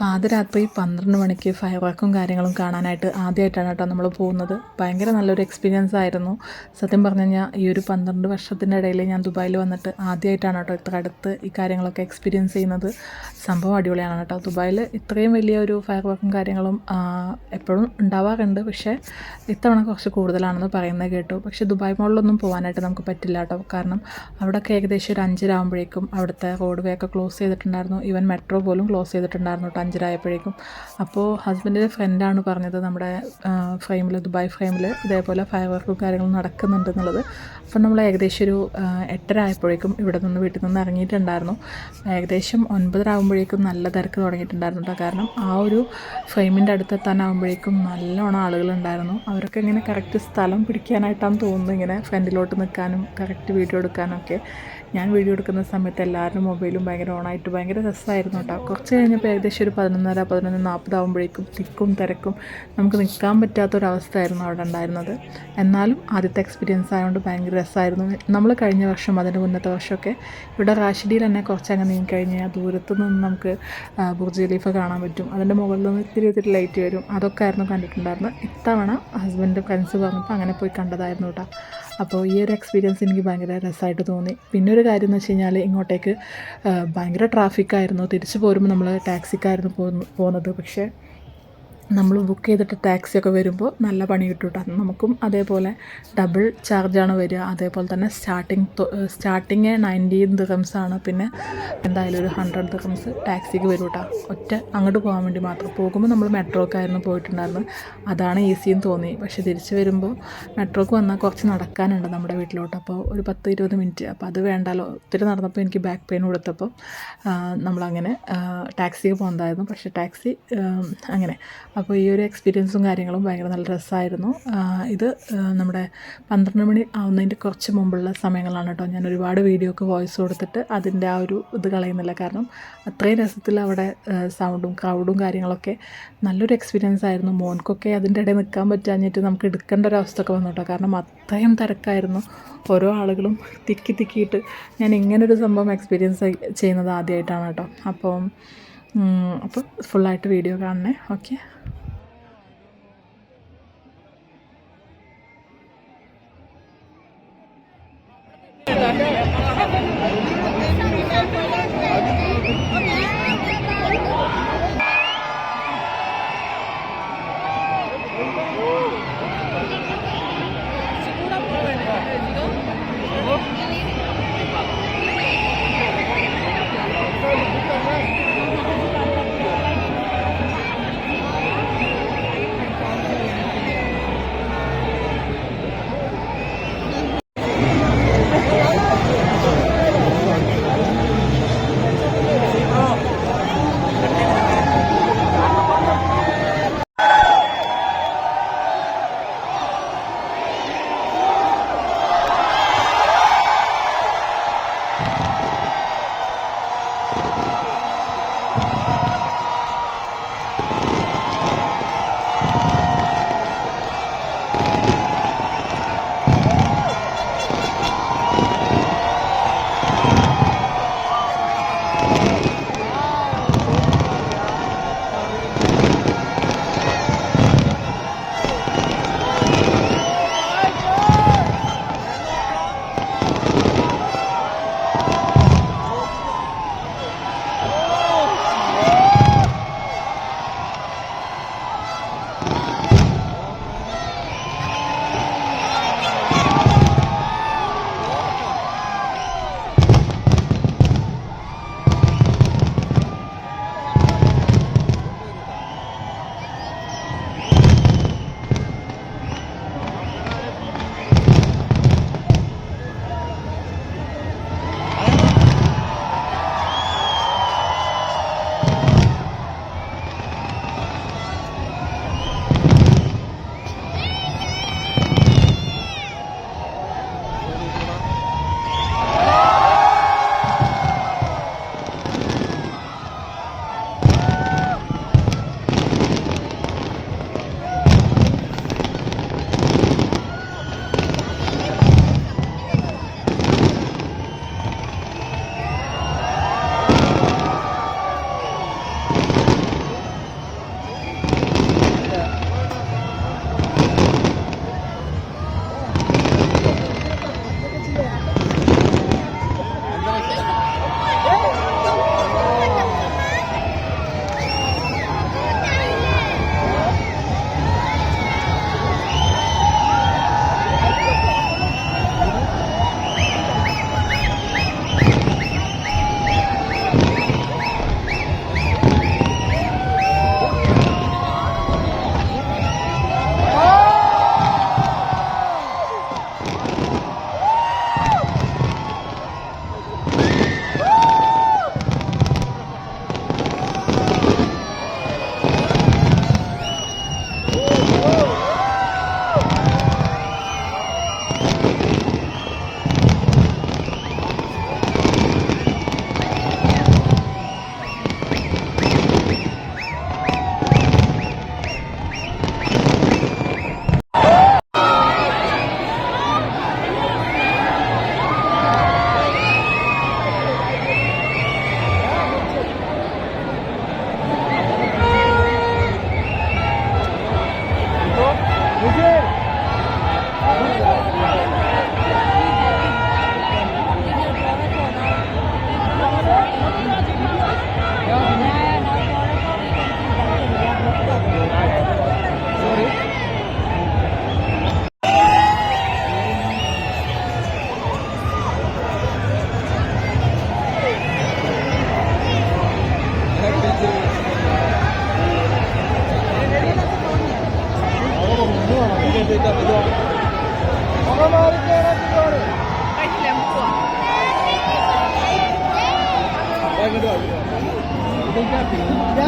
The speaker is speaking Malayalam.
പാതിരാത്രി പന്ത്രണ്ട് മണിക്ക് ഫയർ വർക്കും കാര്യങ്ങളും കാണാനായിട്ട് ആദ്യമായിട്ടാണ് കേട്ടോ നമ്മൾ പോകുന്നത്. ഭയങ്കര നല്ലൊരു എക്സ്പീരിയൻസ് ആയിരുന്നു. സത്യം പറഞ്ഞു കഴിഞ്ഞാൽ ഈ ഒരു പന്ത്രണ്ട് വർഷത്തിന്റെ ഇടയിൽ ഞാൻ ദുബായിൽ വന്നിട്ട് ആദ്യമായിട്ടാണ് കേട്ടോ ഇത്ര അടുത്ത് ഈ കാര്യങ്ങളൊക്കെ എക്സ്പീരിയൻസ് ചെയ്യുന്നത്. സംഭവം അടിപൊളിയാണ് കേട്ടോ. ദുബായിൽ ഇത്രയും വലിയ ഒരു ഫയർ വർക്കും കാര്യങ്ങളും എപ്പോഴും ഉണ്ടാവാറുണ്ട്. പക്ഷേ ഇത്തവണ കുറച്ച് കൂടുതലാണെന്ന് പറയുന്നത് കേട്ടു. പക്ഷേ ദുബായ് മോളിലൊന്നും പോകാനായിട്ട് നമുക്ക് പറ്റില്ല കേട്ടോ. കാരണം അവിടെയൊക്കെ ഏകദേശം ഒരു അഞ്ചരാകുമ്പോഴേക്കും അവിടുത്തെ റോഡ് വേ ഒക്കെ ക്ലോസ് ചെയ്തിട്ടുണ്ടായിരുന്നു. ഈവൻ മെട്രോ പോലും ക്ലോസ് ചെയ്തിട്ടുണ്ടായിരുന്നു കേട്ടോ അഞ്ചരായപ്പോഴേക്കും അപ്പോൾ ഹസ്ബൻഡിന്റെ ഫ്രണ്ടാണ് പറഞ്ഞത് നമ്മുടെ ഫ്രെയിമിൽ ദുബായ് ഫ്രെയിമിൽ ഇതേപോലെ ഫയർ വർക്കും കാര്യങ്ങളും നടക്കുന്നുണ്ട് എന്നുള്ളത്. അപ്പം നമ്മൾ ഏകദേശം ഒരു എട്ടര ആയപ്പോഴേക്കും ഇവിടെ നിന്ന് വീട്ടിൽ നിന്ന് ഇറങ്ങിയിട്ടുണ്ടായിരുന്നു. ഏകദേശം ഒൻപതരാകുമ്പോഴേക്കും നല്ല തിരക്ക് തുടങ്ങിയിട്ടുണ്ടായിരുന്നു കാരണം ആ ഒരു ഫ്രെയിമിന്റെ അടുത്തെത്താനാകുമ്പോഴേക്കും നല്ലോണം ആളുകളുണ്ടായിരുന്നു അവരൊക്കെ ഇങ്ങനെ കറക്റ്റ് സ്ഥലം പിടിക്കാനായിട്ടാണ് തോന്നുന്നത് ഇങ്ങനെ ഫ്രണ്ടിലോട്ട് നിൽക്കാനും കറക്റ്റ് വീഡിയോ എടുക്കാനൊക്കെ ഞാൻ വീഡിയോ എടുക്കുന്ന സമയത്ത് എല്ലാവരുടെ മൊബൈലും ഭയങ്കര ഓണായിട്ട് ഭയങ്കര രസമായിരുന്നു കേട്ടോ കുറച്ച് കഴിഞ്ഞപ്പോൾ ഏകദേശം ഒരു പതിനൊന്നര പതിനൊന്ന് നാൽപ്പതാകുമ്പോഴേക്കും തിക്കും തിരക്കും നമുക്ക് നിൽക്കാൻ പറ്റാത്തൊരവസ്ഥയായിരുന്നു അവിടെ ഉണ്ടായിരുന്നത്. എന്നാലും ആദ്യത്തെ എക്സ്പീരിയൻസ് ആയതുകൊണ്ട് ഭയങ്കര രസമായിരുന്നു. നമ്മൾ കഴിഞ്ഞ വർഷം അതിന്റെ മുന്നത്തെ വർഷമൊക്കെ ഇവിടെ റാഷിഡിയിൽ തന്നെ കുറച്ചങ്ങ് നീങ്ങി കഴിഞ്ഞാൽ ദൂരത്ത് നിന്ന് നമുക്ക് ബുർജ് ഖലീഫ കാണാൻ പറ്റും. അതിന്റെ മുകളിൽ നിന്ന് ഇത്തിരി ഇത്തിരി ലൈറ്റ് വരും. അതൊക്കെ ആയിരുന്നു കണ്ടിട്ടുണ്ടായിരുന്നത്. ഇത്തവണ ഹസ്ബൻഡ് ഫ്രണ്ട്സ് പറഞ്ഞപ്പോൾ അങ്ങനെ പോയി കണ്ടതായിരുന്നു കേട്ടോ അപ്പോൾ ഈ ഒരു എക്സ്പീരിയൻസ് എനിക്ക് ഭയങ്കര രസമായിട്ട് തോന്നി. പിന്നെ ഒരു കാര്യം എന്ന് വെച്ച് കഴിഞ്ഞാൽ ഇങ്ങോട്ടേക്ക് ഭയങ്കര ട്രാഫിക്കായിരുന്നു തിരിച്ചു പോരുമ്പോൾ നമ്മൾ ടാക്സിക്കായിരുന്നു പോകുന്ന പോകുന്നത് പക്ഷേ നമ്മൾ ബുക്ക് ചെയ്തിട്ട് ടാക്സി ഒക്കെ വരുമ്പോൾ നല്ല പണി കിട്ടും കേട്ടോ നമുക്കും അതേപോലെ ഡബിൾ ചാർജാണ് വരിക. അതേപോലെ തന്നെ സ്റ്റാർട്ടിങ് സ്റ്റാർട്ടിങ് നയന്റീൻ ആണ്. പിന്നെ എന്തായാലും ഒരു ഹൺഡ്രഡ് ദിറംസ് ടാക്സിക്ക് വരും കേട്ടോ ഒറ്റ അങ്ങോട്ട് പോകാൻ വേണ്ടി മാത്രം. പോകുമ്പോൾ നമ്മൾ മെട്രോക്ക് ആയിരുന്നു പോയിട്ടുണ്ടായിരുന്നത് അതാണ് ഈസിയെന്ന് തോന്നി. പക്ഷെ തിരിച്ച് വരുമ്പോൾ മെട്രോക്ക് വന്നാൽ കുറച്ച് നടക്കാനുണ്ട് നമ്മുടെ വീട്ടിലോട്ട്. അപ്പോൾ ഒരു പത്ത് ഇരുപത് മിനിറ്റ്. അപ്പോൾ അത് വേണ്ടാലോ ഒത്തിരി നടന്നപ്പോൾ എനിക്ക് ബാക്ക് പെയിൻ കൊടുത്തപ്പോൾ നമ്മളങ്ങനെ ടാക്സിക്ക് പോകുന്നതായിരുന്നു പക്ഷേ ടാക്സി അങ്ങനെ അപ്പോൾ ഈ ഒരു എക്സ്പീരിയൻസും കാര്യങ്ങളും ഭയങ്കര നല്ല രസമായിരുന്നു ഇത് നമ്മുടെ പന്ത്രണ്ട് മണി ആവുന്നതിന്റെ കുറച്ച് മുമ്പുള്ള സമയങ്ങളാണ് കേട്ടോ. ഞാൻ ഒരുപാട് വീഡിയോക്ക് വോയിസ് കൊടുത്തിട്ട് അതിന്റെ ആ ഒരു ഇത് കളയുന്നില്ല. കാരണം അത്രയും രസത്തിൽ അവിടെ സൗണ്ടും ക്രൗഡും കാര്യങ്ങളൊക്കെ നല്ലൊരു എക്സ്പീരിയൻസ് ആയിരുന്നു. മോൻക്കൊക്കെ അതിന്റെ ഇടയിൽ നിൽക്കാൻ പറ്റാഞ്ഞിട്ട് നമുക്ക് എടുക്കേണ്ട ഒരു അവസ്ഥ ഒക്കെ വന്നു കേട്ടോ. കാരണം അത്രയും തിരക്കായിരുന്നു. ഓരോ ആളുകളും തിക്കി തിക്കിയിട്ട് ഞാൻ ഇങ്ങനൊരു സംഭവം എക്സ്പീരിയൻസ് ചെയ്യുന്നത് ആദ്യമായിട്ടാണ് കേട്ടോ. അപ്പം അപ്പോൾ ഫുള്ളായിട്ട് വീഡിയോ കാണണേ. Okay Itu. Yeah.